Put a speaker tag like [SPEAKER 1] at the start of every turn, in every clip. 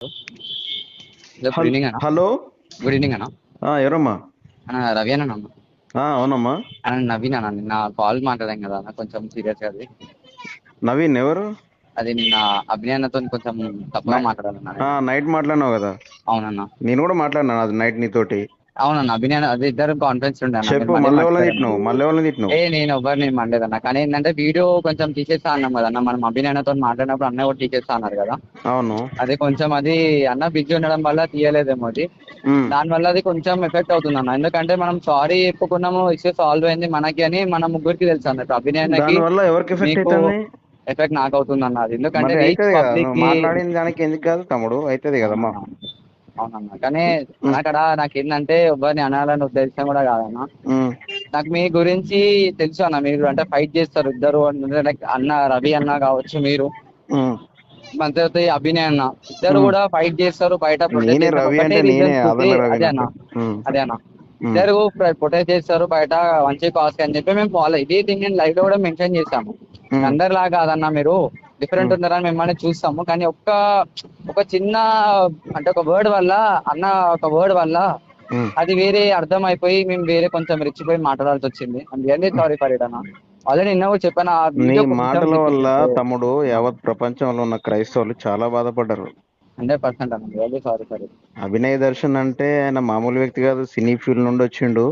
[SPEAKER 1] Hello good evening అన్న.
[SPEAKER 2] Hello?
[SPEAKER 1] Good evening అన్న.
[SPEAKER 2] ఆ, ఎవరమ్మా?
[SPEAKER 1] అన్న రవి అన్న అన్న
[SPEAKER 2] ఆ, అవునమ్మా.
[SPEAKER 1] అన్న నవీన్ అన్న నిన్న కాల్ మాట్లాడాం కదా అన్న కొంచెం సీరియస్ అది.
[SPEAKER 2] నవీన్ ఎవరు?
[SPEAKER 1] అది నిన్న అభినయనతో కొంచెం తప్పుగా మాట్లాడాలన్న
[SPEAKER 2] ఆ, నైట్ మాట్లాడినావు కదా.
[SPEAKER 1] అవునన్న.
[SPEAKER 2] నేను కూడా మాట్లాడినా అది నైట్ నీతోటి.
[SPEAKER 1] అవునన్న అభినయన అది ఇద్దరు కాన్ఫరెన్స్ ఉండే.
[SPEAKER 2] చెప్పు
[SPEAKER 1] మళ్ళీ.
[SPEAKER 2] తిట్టినావు తిట్టినావు.
[SPEAKER 1] ఏ నేను ఎవరిని మండేదన్న కానీ ఏంటంటే వీడియో కొంచెం తీసేస్తా అన్నాం కదా అన్న మనం అభినయనతో మాట్లాడినప్పుడు అన్న కూడా తీసేస్తా అన్నారు కదా.
[SPEAKER 2] అవును.
[SPEAKER 1] అది కొంచెం అది అన్న బిజీ ఉండడం వల్ల తీయలేదేమో అది. దాని వల్ల అది కొంచెం ఎఫెక్ట్ అవుతుంది అన్న. ఎందుకంటే మనం సారీ చెప్పుకున్నాము ఇష్యూ సాల్వ్ అయింది మనకి అని మన ముగ్గురికి తెలుసు అన్నట్టు అభినయనకి
[SPEAKER 2] వల్ల ఎవరికి ఎఫెక్ట్
[SPEAKER 1] నాకు అవుతుంది అన్న అది. ఎందుకంటే
[SPEAKER 2] మాట్లాడిన దానికి ఎందుకు కాదు తమ్ముడు? అవుతుంది కదమ్మా
[SPEAKER 1] అవునన్నా కానీ అక్కడ నాకు ఏంటంటే ఎవరిని అనాలని ఉద్దేశం కూడా కాదన్న నాకు మీ గురించి తెలుసు అన్న. మీరు అంటే ఫైట్ చేస్తారు ఇద్దరు like అన్న రవి అన్న కావచ్చు మీరు. మంత్రి అభినయ్ అన్న. ఇద్దరు. కూడా ఫైట్ చేస్తారు బయట అదే అన్న. అదే ఇద్దరు ప్రొటెస్ట్ చేస్తారు బయట మంచి కాస్ట్ అని చెప్పి మేము ఫాలో ఇదే థింగ్ నేను లైవ్లో కూడా మెన్షన్ చేశాము.
[SPEAKER 2] ఉమ్,
[SPEAKER 1] అందరిలాగా కాదన్న మీరు. Different
[SPEAKER 2] Hmm.
[SPEAKER 1] ఉన్నారని మిమ్మల్ని చూస్తాము కానీ ఒక్క ఒక చిన్న అంటే ఒక వర్డ్ వల్ల అన్న ఒక వర్డ్ వల్ల
[SPEAKER 2] ఉమ్.
[SPEAKER 1] అది వేరే అర్థం అయిపోయి మేము వేరే కొంచెం రెచ్చిపోయి మాట్లాడాల్సి వచ్చింది. రియల్లీ సారీ ఫర్ ఇట్ అన్న. ఆల్రెడీ నిన్న చెప్పాను
[SPEAKER 2] నీ మాటల వల్ల తమ్ముడు యావత్ ప్రపంచంలో ఉన్న క్రైస్తవులు చాలా బాధపడ్డారు.
[SPEAKER 1] హండ్రెడ్ పర్సెంట్ అన్న. Sorry for it
[SPEAKER 2] Abhinay Darshan అంటే ఆయన మామూలు వ్యక్తి కాదు సినీ ఫీల్డ్ నుండి వచ్చిండు.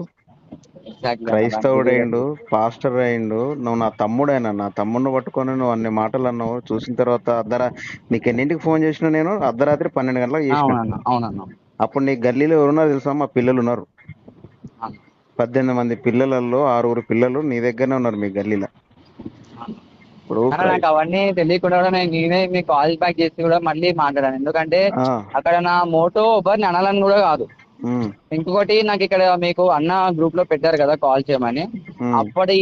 [SPEAKER 2] క్రైస్తవుడు అయిండు పాస్టర్ అయిండు నువ్వు నా తమ్ముడైనా నా తమ్ముడిని పట్టుకొని నువ్వు అన్ని మాటలు అన్నావు చూసిన తర్వాత అర్ధర నీకు ఎన్నింటికి ఫోన్ చేసిన నేను అర్ధరాత్రి పన్నెండు గంటలకు చేసిన.
[SPEAKER 1] అవునన్న అవునన్న.
[SPEAKER 2] అప్పుడు నీ గల్లీలో ఎవరున్నారు తెలుసా? మా పిల్లలు ఉన్నారు. పద్దెనిమిది మంది పిల్లలలో ఆరుగురు పిల్లలు నీ దగ్గరనే ఉన్నారు మీ గల్లీలో. ఇప్పుడు
[SPEAKER 1] నాకు అవన్నీ తెలియకుండా కూడా నేను నేనే మీకు కాల్ బ్యాక్ చేసి కూడా మళ్ళీ మాట్లాడాను. ఎందుకంటే అక్కడ నా మోటో ఎవరిని అనాలని కూడా కాదు. ఇంకొకటి నాకు ఇక్కడ మీకు అన్న గ్రూప్లో పెట్టారు కదా కాల్ చేయమని. అప్పటి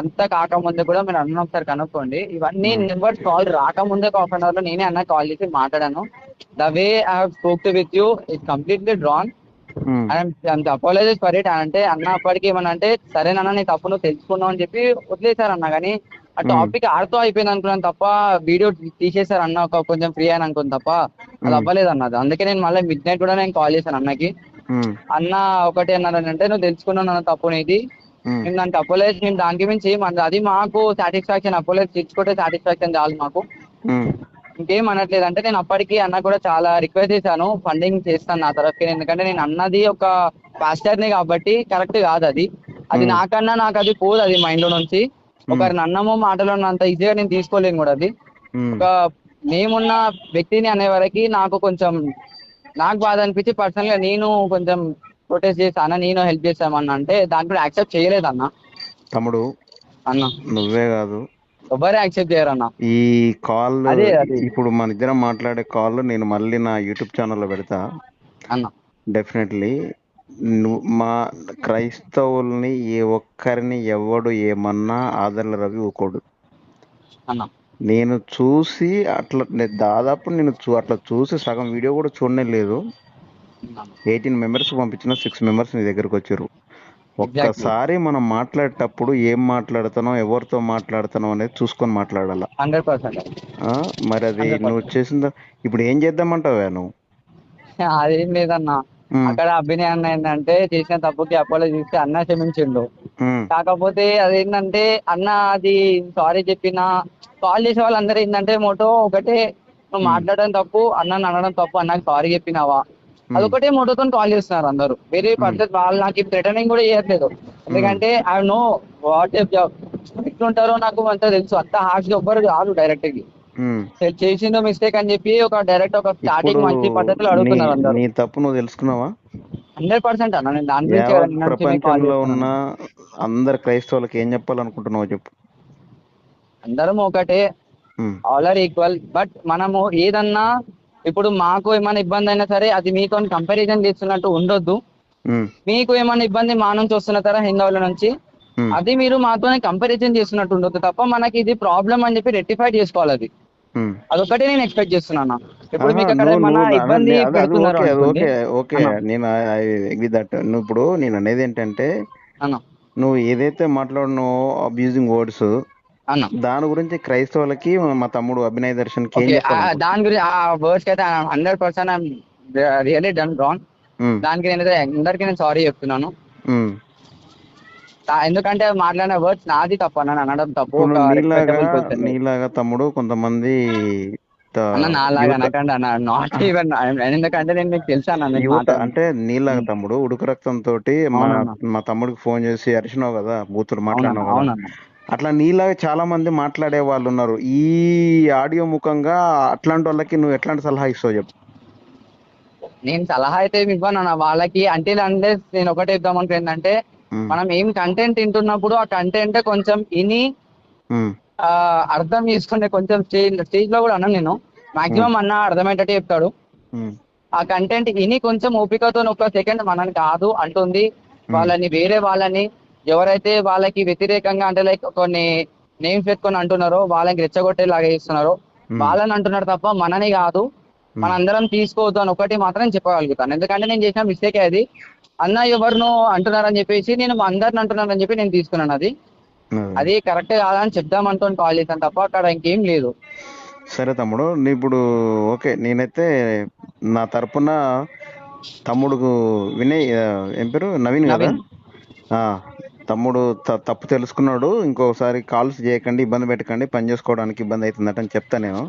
[SPEAKER 1] అంతా కాకముందే కూడా మీరు అన్న ఒకసారి కనుక్కోండి. ఇవన్నీ. నెంబర్ కాల్ రాకముందే ఒక హాఫ్ అన్ అవర్లో నేనే అన్న కాల్ చేసి మాట్లాడాను. The way I spoke to with you it completely drawn and apologize for it అంటే అన్న అప్పటికి ఏమన్నా అంటే సరేనన్న నీ తప్పు నువ్వు తెలుసుకున్నావు అని చెప్పి వదిలేశారు అన్న. కానీ ఆ. టాపిక్ ఆడుతూ అయిపోయింది అనుకున్నాను తప్ప వీడియో తీసేశారు అన్న ఒక కొంచెం ఫ్రీ అని అనుకున్నాను తప్ప అది. అవ్వలేదు అన్నది అందుకే నేను మళ్ళీ మిడ్ నైట్ కూడా నేను కాల్ చేశాను అన్నకి. అన్న ఒకటి అన్నారు అంటే నువ్వు తెలుసుకున్నావు నా తప్పు నీది. మేము దానికి అపోలైజ్ మేము దానికి మించి అనలేదు. అది మాకు సాటిస్ఫాక్షన్ అపోలైజ్ తెచ్చుకుంటే సాటిస్ఫాక్షన్ చాలు మాకు. ఇంకేం అనట్లేదు. అంటే నేను అప్పటికి అన్న కూడా చాలా రిక్వెస్ట్ చేశాను ఫండింగ్ చేస్తాను నా తరఫుకి. ఎందుకంటే నేను అన్నది ఒక పాస్టర్ని కాబట్టి కరెక్ట్ కాదు అది. అది. నాకన్నా నాకు అది పోదు అది మైండ్లో నుంచి. ఒకరిని అన్నమో మాటలో అంత ఈజీగా నేను తీసుకోలేను కూడా అది. ఒక నేమున్న వ్యక్తిని అనే వరకు నాకు కొంచెం నాకు బాధ అనిపించి పర్సనల్గా నేను కొంచెం ప్రొటెస్ట్ చేశాను నేను హెల్ప్ చేశామన్న అంటే దాంట్లో యాక్సెప్ట్ చేయలేదన్న.
[SPEAKER 2] తమ్ముడు
[SPEAKER 1] అన్న.
[SPEAKER 2] నువ్వే కాదు.
[SPEAKER 1] ఎవరే యాక్సెప్ట్ చేయరన్న.
[SPEAKER 2] ఈ కాల్. ఇప్పుడు మన ఇద్దరం మాట్లాడే కాల్ నేను మళ్ళీ నా యూట్యూబ్ ఛానల్లో పెడతా.
[SPEAKER 1] అన్న.
[SPEAKER 2] డెఫినెట్లీ మా క్రైస్తవుల్ని ఏ ఒక్కరిని ఎవడు ఏమన్నా ఆదరణ రవి ఊకోడు.
[SPEAKER 1] అన్న.
[SPEAKER 2] నేను చూసి అట్లా దాదాపు నేను చూ అట్లా చూసి సగం వీడియో కూడా చూడనే లేదు. ఎయిటీన్ మెంబర్స్ పంపించిన సిక్స్ మెంబర్స్ నీ దగ్గరకు వచ్చారు. ఒక్కసారి మనం మాట్లాడేటప్పుడు ఏం మాట్లాడుతున్నాం ఎవరితో మాట్లాడుతున్నాం అనేది చూసుకొని మాట్లాడాల. మరి అది నువ్వు చేసిందా? ఇప్పుడు ఏం చేద్దామంటావా నువ్వు?
[SPEAKER 1] అదేం లేదన్న. అక్కడ అభినయ్ అన్న ఏంటంటే చేసిన తప్పుకి అపోలో చేస్తే అన్న క్షమించిండు. కాకపోతే అదేంటంటే అన్న అది సారీ చెప్పిన కాల్ చేసే వాళ్ళందరూ ఏంటంటే మోటో ఒకటే నువ్వు. మాట్లాడడం తప్పు అన్న అనడం తప్పు అన్నకి సారీ చెప్పినావా? అదొకటే మోటోతో కాల్ చేస్తున్నారు అందరూ. వేరే పద్ధతి వాళ్ళు నాకు థ్రెటనింగ్ కూడా చేయట్లేదు. ఎందుకంటే ఐ నో వాట్ ఎట్లుంటారో నాకు అంత తెలుసు. అంత హార్ష్గా ఎవ్వరు కాదు
[SPEAKER 2] డైరెక్ట్గా.
[SPEAKER 1] చేసిందో మిస్టేక్ అని చెప్పి ఒక డైరెక్ట్ ఒక స్టార్టింగ్ మంచి పద్ధతిలో అడుగుతున్నారు అందరూ.
[SPEAKER 2] నీ తప్పు నువ్వు తెలుసుకున్నావా?
[SPEAKER 1] హండ్రెడ్ పర్సెంట్ అన్న నేను దాని
[SPEAKER 2] యావత్ ప్రపంచంలో ఉన్న. అందరు క్రైస్తవులకు ఏం చెప్పాలనుకుంటున్నావు చెప్పు.
[SPEAKER 1] అందరం ఒకటే
[SPEAKER 2] um,
[SPEAKER 1] all are equal but మనము ఏదన్నా ఇప్పుడు మాకు ఏమైనా ఇబ్బంది అయినా సరే అది మీతో కంపారిజన్ చేస్తున్నట్టు ఉండొద్దు.
[SPEAKER 2] ఉమ్,
[SPEAKER 1] మీకు ఏమైనా ఇబ్బంది మా నుంచి వస్తున్న తర హిందువుల నుంచి
[SPEAKER 2] ఉమ్,
[SPEAKER 1] అది మీరు మాతోనే కంపారిజన్ చేస్తున్నట్టు ఉండొద్దు. తప్ప మనకి ఇది ప్రాబ్లం అని చెప్పి రెక్టిఫై చేసుకోవాలి అది. అదొకటే నేను ఎక్స్పెక్ట్ చేస్తున్నాను ఇప్పుడు మీకు అక్కడ ఇబ్బంది పెడుతున్నారు
[SPEAKER 2] ఓకే. ఓకే. నేను అగ్రి దట్ నువ్వు ఇప్పుడు నేను అనేది ఏంటంటే నువ్వు ఏదైతే మాట్లాడినావో అబ్యూజింగ్ వర్డ్స్ దాని గురించి క్రైస్తవులకి మా తమ్ముడు అభినయ్ దర్శన్ చెప్పాలి
[SPEAKER 1] దాని గురించి ఆ వర్డ్స్ అయితే hundred percent really done wrong దానికి నేనైతే అందరికీ నేను సారీ చెప్తున్నాను. దా- ఎందుకంటే మాట్లాడిన వర్డ్స్ నాది తప్పు అన్న అనడం తప్పు.
[SPEAKER 2] నీలాగా తమ్ముడు కొంతమంది
[SPEAKER 1] ఎందుకంటే నేను మీకు
[SPEAKER 2] అంటే నీలాగా తమ్ముడు ఉడుకు రక్తం తోటి మా. మా తమ్ముడికి ఫోన్ చేసి అరిచినావు కదా బూతులు మాట్లాడినావు కదా. అట్లా నీలాగా చాలా మంది మాట్లాడే వాళ్ళు ఉన్నారు. ఈ ఆడియో ముఖంగా అట్లాంటి వాళ్ళకి నువ్వు ఎట్లాంటి సలహా ఇస్తావు చెప్పు.
[SPEAKER 1] నేను సలహా అయితే ఇవ్వను వాళ్ళకి అంటే అంటే నేను ఒకటే ఇద్దాం అనుకుంటే ఏంటంటే మనం ఏం కంటెంట్ వింటున్నప్పుడు ఆ కంటెంట్ కొంచెం ఆ, అర్థం చేసుకునే కొంచెం స్టేజ్ స్టేజ్లో కూడా అన్నాను నేను. మాక్సిమం అన్న అర్థమయ్యేటట్టు చెప్తాడు. ఆ కంటెంట్ ఇని కొంచెం ఓపికతో ఒక సెకండ్ మనని కాదు అంటుంది. వాళ్ళని వేరే వాళ్ళని ఎవరైతే వాళ్ళకి వ్యతిరేకంగా అంటే లైక్ కొన్ని నేమ్స్ పెట్టుకొని అంటున్నారో వాళ్ళకి రెచ్చగొట్టేలాగా చేస్తున్నారో. వాళ్ళని అంటున్నారు తప్ప మనని కాదు. మనందరం తీసుకోవద్దు అని ఒకటి మాత్రం చెప్పగలుగుతాను. ఎందుకంటే నేను చేసిన మిస్టేక్ అది. అన్న ఎవరినో అంటున్నారని చెప్పేసి నేను అందరిని అంటున్నారని చెప్పి నేను తీసుకున్నాను అది.
[SPEAKER 2] ఉమ్.
[SPEAKER 1] అది కరెక్ట్ కాదని చెప్దామంటూ కాల్ చేశాను తప్ప అక్కడ ఇంకేం లేదు.
[SPEAKER 2] సరే తమ్ముడు నీ ఇప్పుడు ఓకే నేనైతే నా తరపున తమ్ముడుకు వినయ్ ఏం పేరు? నవీన్ కదా? తమ్ముడు తప్పు తెలుసుకున్నాడు. ఇంకోసారి కాల్స్ చేయకండి ఇబ్బంది పెట్టకండి పని చేసుకోవడానికి ఇబ్బంది అవుతుందట అని చెప్తా నేను.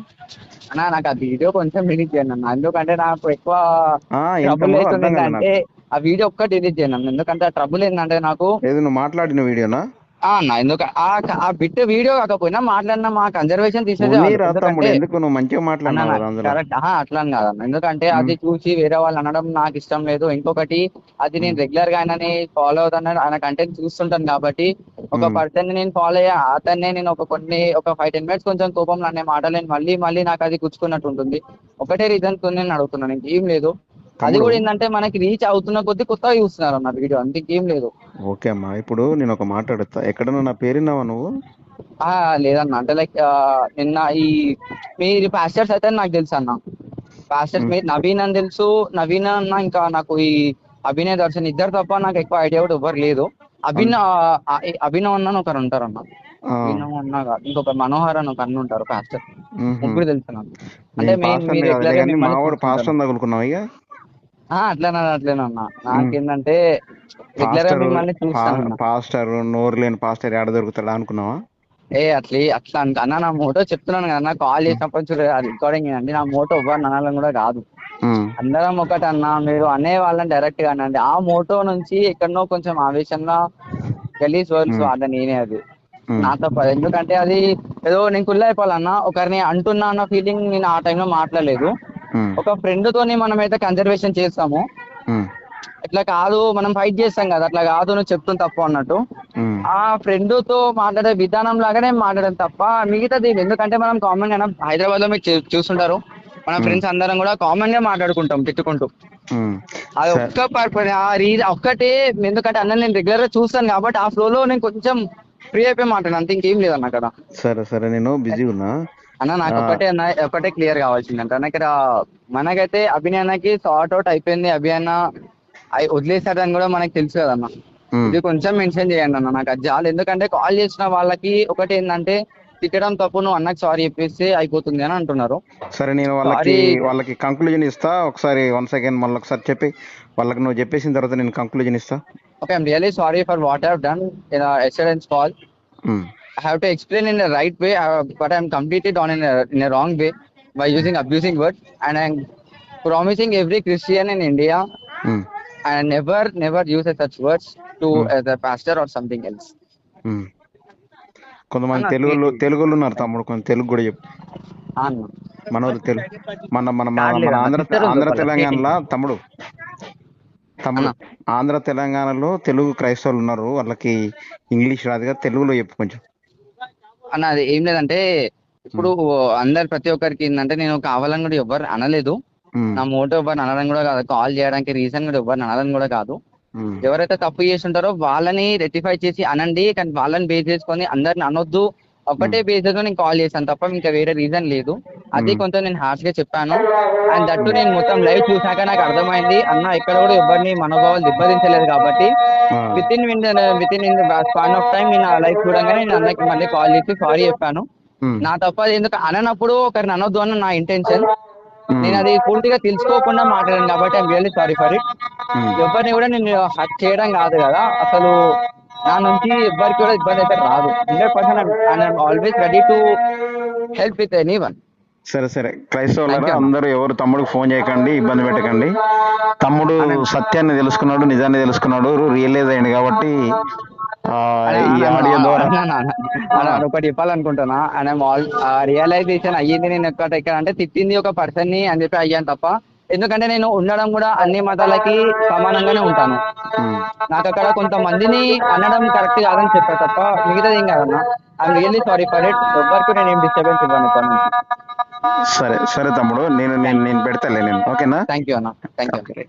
[SPEAKER 1] అన్న నాకు ఆ వీడియో కొంచెం డిలీట్ చేయండి అన్న. ఎందుకంటే నాకు ఎక్కువ
[SPEAKER 2] ఆ,
[SPEAKER 1] ట్రబుల్ అవుతుంది అంటే వీడియో ఒక్క డిలీట్ చేయండి అన్న. ఎందుకంటే ఆ ట్రబుల్ ఏంటంటే నాకు
[SPEAKER 2] ఏది నువ్వు మాట్లాడిన వీడియోనా?
[SPEAKER 1] ఎందుకు ఆ బిట్ వీడియో కాకపోయినా మాట్లాడిన మా కన్జర్వేషన్ తీసేది అట్లా కాదన్న ఎందుకంటే అది చూసి వేరే వాళ్ళు అనడం నాకు ఇష్టం లేదు. ఇంకొకటి అది నేను రెగ్యులర్గా ఆయనని ఫాలో అవుతాను ఆయన కంటెంట్ చూస్తుంటాను కాబట్టి ఒక. పర్సన్ నేను ఫాలో అయ్యా అతన్నే నేను ఒక కొన్ని ఒక ఫైవ్ టెన్ మినిట్స్ కొంచెం కోపంలో అనే మాటలు నేను మళ్ళీ మళ్ళీ నాకు అది గుచ్చుకున్నట్టు ఉంటుంది. ఒకటే రీజన్తో నేను అడుగుతున్నాను ఇంకేం లేదు. అది. కూడా ఏంటంటే మనకి రీచ్ అవుతున్న కొద్దీ కొత్తగా చూస్తున్నారు అన్న వీడియో అంతే ఇంకేం లేదు.
[SPEAKER 2] ఓకే అమ్మా ఇప్పుడు నేను ఒక మాట అడుగుతా. ఎక్కడన్నా నా పేరున్నావా నువ్వు?
[SPEAKER 1] ఆ లేదన్న. అంటే లైక్ నిన్న ఈ మీరు పాస్టర్స్ అయితే నాకు తెలుసు అన్న. పాస్టర్స్ మీరు నవీన్ అని తెలుసు. నవీన్ అన్న ఇంకా నాకు ఈ అభినయ్ దర్శన్ ఇద్దరు తప్ప నాకు ఎక్కువ ఐడియా కూడా ఎవరు లేదు. అభిన ఆ, ఈ అభినవ్ అన్న అని ఒకరు ఉంటారు అన్న.
[SPEAKER 2] ఆ,
[SPEAKER 1] అభినవ్ అన్న కాదు, ఇంకొక మనోహర్ అని ఒక అన్న ఉంటారు పాస్టర్. ముగ్గురు తెలుసు నాకు. అంటే మెయిన్
[SPEAKER 2] పాస్టర్ని
[SPEAKER 1] మీరు
[SPEAKER 2] కాదులే
[SPEAKER 1] రెగ్యులర్
[SPEAKER 2] కానీ మా వాడు పాస్టర్ తగులుకున్నావు ఇక?
[SPEAKER 1] అట్లనే అట్లేనన్నా నాకేంటంటే
[SPEAKER 2] పాస్టర్
[SPEAKER 1] అన్న.
[SPEAKER 2] నోరు లేని పాస్టర్ ఏడ దొరుకుతాడా అనుకున్నావా?
[SPEAKER 1] ఏ అట్లే అట్లా అన్న నా మోటో చెప్తున్నాను కదా కాల్ చేసినప్పటి నుంచి రికార్డింగ్ అండి నా మోటో ఎవ్వరు అనాలని కూడా కాదు. అందరం ఒకటి అన్న మీరు అనే వాళ్ళని డైరెక్ట్గా అనండి. ఆ మోటో నుంచి ఎక్కడనో కొంచెం ఆవేశంగా గలీజ్ వర్డ్స్ వాడ నేనే అది.
[SPEAKER 2] ఉమ్,
[SPEAKER 1] నా తప్ప ఎందుకంటే అది ఏదో నేను కుళ్ళ అయిపోవాలన్నా ఒకరిని అంటున్నా అన్న ఫీలింగ్ నేను ఆ టైంలో మాట్లాడలేదు. ఒక ఫ్రెండ్ తోని మనం అయితే కన్జర్వేషన్ చేస్తాము ఇట్లా కాదు మనం ఫైట్ చేస్తాం కదా అట్లా కాదు నువ్వు చెప్తుంది తప్పు అన్నట్టు.
[SPEAKER 2] ఉమ్,
[SPEAKER 1] ఆ ఫ్రెండ్తో మాట్లాడే విధానం లాగానే మాట్లాడడం తప్ప మిగతాది ఎందుకంటే మనం కామన్గా హైదరాబాద్లో మీరు చూస్తుంటారు. మన ఫ్రెండ్స్ అందరం కూడా కామన్గా మాట్లాడుకుంటాం తిట్టుకుంటూ. అది. ఒక్క పర్పస్ ఆ రీజన్ ఒక్కటే ఎందుకంటే అన్న నేను రెగ్యులర్గా చూస్తాను కాబట్టి ఆ ఫ్లో లో నేను కొంచెం ఫ్రీ అయిపోయి మాట్లాడాను. అంత ఇంకేం లేదన్న అక్కడ
[SPEAKER 2] సరే సరే నేను బిజీ ఉన్నా.
[SPEAKER 1] అన్న నాకు. ఒకటే అన్న ఒకటే క్లియర్ కావాల్సిందంటే. అన్న ఇక్కడ మనకైతే అభినయానికి సార్ట్ అవుట్ అయిపోయింది అభియాన వదిలేసాడని కూడా మనకు తెలుసు కదన్న. ఇది కొంచెం మెన్షన్ చేయండి అన్న నాకు అది చాలు. ఎందుకంటే కాల్ చేసిన వాళ్ళకి ఒకటి ఏంటంటే తిట్టడం తప్పు నువ్వు అన్నకు సారీ చెప్పేస్తే అయిపోతుంది అని అంటున్నారు.
[SPEAKER 2] సరే నేను వాళ్ళకి. వాళ్ళకి కంక్లూజన్ ఇస్తా. ఒకసారి వన్ సెకండ్ మళ్ళీ ఒకసారి చెప్పి వాళ్ళకి నువ్వు చెప్పేసిన తర్వాత నేను కంక్లూజన్ ఇస్తా.
[SPEAKER 1] Okay I'm really sorry for what have done in excellence call I have to explain in the right way, uh, but I'm completely done in a, in a wrong way by using abusing words. And I'm promising every Christian in India
[SPEAKER 2] um,
[SPEAKER 1] and never, never use such words to as a pastor or something else.
[SPEAKER 2] Um. కొంతమంది తెలుగులో తెలుగులో ఉన్నారు తమ్ముడు కొంచెం తెలుగు కూడా చెప్పు. మన తెలుగు మన మన మన ఆంధ్ర ఆంధ్ర. తెలంగాణలో తమ్ముడు తమ్ముడు ఆంధ్ర తెలంగాణలో తెలుగు క్రైస్తవులు ఉన్నారు వాళ్ళకి ఇంగ్లీష్ రాదు కదా తెలుగులో చెప్పు కొంచెం
[SPEAKER 1] అన్న అది ఏం లేదంటే ఇప్పుడు అందరు ప్రతి ఒక్కరికి ఏంటంటే నేను కావాలని కూడా ఎవరు అనలేదు. నా మోటో ఎవరు అనడం కూడా కాదు. కాల్ చేయడానికి రీజన్ కూడా ఎవరు అనడం కూడా కాదు. ఎవరైతే తప్పు చేసి ఉంటారో వాళ్ళని రెక్టిఫై చేసి అనండి. కానీ వాళ్ళని బేస్ చేసుకొని అందరిని అనొద్దు. ఒకటే బేసిస్లో నేను కాల్ చేశాను తప్ప ఇంకా వేరే రీజన్ లేదు. అది
[SPEAKER 2] Hmm.
[SPEAKER 1] కొంచెం నేను హార్ష్గా చెప్పాను అండ్ దట్టు నేను మొత్తం లైవ్ చూసాక నాకు అర్థమైంది. అన్న ఇక్కడ కూడా ఎవరిని మనోభావాలు దెబ్బతించలేదు కాబట్టి. With in with in span of time నేను ఆ లైవ్ చూడంగానే నేను అన్నకి మళ్ళీ కాల్ చేసి సారీ చెప్పాను.
[SPEAKER 2] ఉమ్,
[SPEAKER 1] నా తప్ప ఎందుకు అననప్పుడు ఒకరిని అనొద్దు అని నా ఇంటెన్షన్ నేను అది పూర్తిగా తెలుసుకోకుండా మాట్లాడాను కాబట్టి I'm really sorry for it. ఎవరిని కూడా నేను హక్ చేయడం కాదు కదా. అసలు నా నుంచి ఎవరికి కూడా ఇబ్బంది అయితే రాదు. Hundred percent always ready to help with anyone
[SPEAKER 2] సరే సరే. క్రైస్తవులారా. అందరూ ఎవరు తమ్ముడికి ఫోన్ చేయకండి ఇబ్బంది పెట్టకండి. తమ్ముడు సత్యాన్ని తెలుసుకున్నాడు నిజాన్ని తెలుసుకున్నాడు రియలైజ్ అయ్యింది కాబట్టి ఆ, ఈ ఆడియో ద్వారా.
[SPEAKER 1] ఒకటి చెప్పాలనుకుంటున్నా. అండ్ రియలైజేషన్ అయ్యింది నేను ఎక్కడ ఎక్కడ అంటే తిట్టింది ఒక పర్సన్ని అని చెప్పి అయ్యాను తప్ప ఎందుకంటే నేను ఉండడం కూడా అన్ని మతాలకి సమానంగానే ఉంటాను. నాకు అక్కడ కొంతమందిని అనడం కరెక్ట్ కాదని చెప్పా తప్ప మిగతాది ఏం కాదన్నా. I'm really sorry for it. ఎవరికి నేను ఏం డిస్టర్బెన్స్ ఇవ్వను ఇప్పటి నుంచి.
[SPEAKER 2] సరే సరే తమ్ముడు. నేను నేను నేను పెడతాలే నేను. ఓకేనా?
[SPEAKER 1] థ్యాంక్ యూ అన్న. Thank you